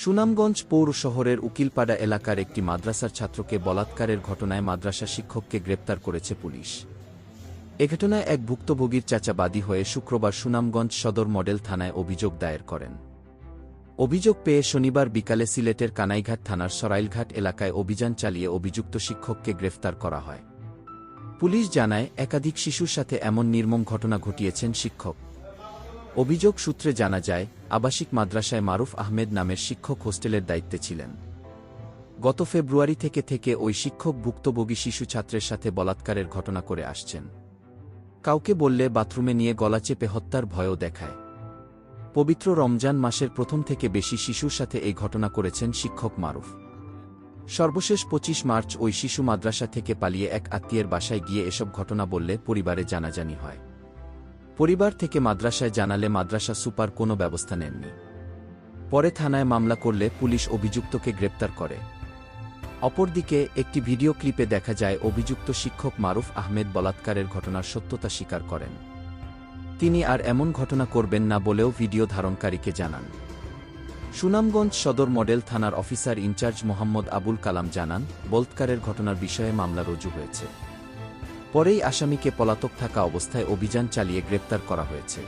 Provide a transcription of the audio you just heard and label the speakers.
Speaker 1: সুনামগঞ্জ পৌর শহরের উকিলপাড়া এলাকার একটি মাদ্রাসার ছাত্রকে বলাৎকারের ঘটনায় মাদ্রাসা শিক্ষককে গ্রেপ্তার করেছে পুলিশ। এ ঘটনায় এক ভুক্তভোগীর চাচাবাদী হয়ে শুক্রবার সুনামগঞ্জ সদর মডেল থানায় অভিযোগ দায়ের করেন। অভিযোগ পেয়ে শনিবার বিকালে সিলেটের কানাইঘাট থানার সরাইলঘাট এলাকায় অভিযান চালিয়ে অভিযুক্ত শিক্ষককে গ্রেফতার করা হয়। পুলিশ জানায়, একাধিক শিশুর সাথে এমন নির্মম ঘটনা ঘটিয়েছেন শিক্ষক। অভিযোগ সূত্রে জানা যায়, আবাসিক মাদ্রাসায় মারুফ আহমেদ নামের শিক্ষক হোস্টেলের দায়িত্বে ছিলেন। গত ফেব্রুয়ারি থেকে থেকে ওই শিক্ষক ভুক্তভোগী শিশু ছাত্রের সাথে বলাৎকারের ঘটনা করে আসছেন। কাউকে বললে বাথরুমে নিয়ে গলা চেপে হত্যার ভয়ও দেখায়। পবিত্র রমজান মাসের প্রথম থেকে বেশি শিশুর সাথে এই ঘটনা করেছেন শিক্ষক মারুফ। সর্বশেষ পঁচিশ মার্চ ওই শিশু মাদ্রাসা থেকে পালিয়ে এক আত্মীয়ের বাসায় গিয়ে এসব ঘটনা বললে পরিবারে জানাজানি হয়। পরিবার থেকে মাদ্রাসায় জানালে মাদ্রাসা সুপার কোনো ব্যবস্থা নেননি। পরে থানায় মামলা করলে পুলিশ অভিযুক্তকে গ্রেপ্তার করে। অপরদিকে একটি ভিডিও ক্লিপে দেখা যায় অভিযুক্ত শিক্ষক মারুফ আহমেদ বলাৎকারের ঘটনার সত্যতা স্বীকার করেন। তিনি আর এমন ঘটনা করবেন না বলেও ভিডিও ধারণকারীকে জানান। সুনামগঞ্জ সদর মডেল থানার officer in charge Mohammad Abul Kalam জানান, বলৎকারের ঘটনার বিষয়ে মামলা রুজু হয়েছে। পরেই আসামিকে পলাতক থাকা অবস্থায় অভিযান চালিয়ে গ্রেপ্তার করা হয়েছে।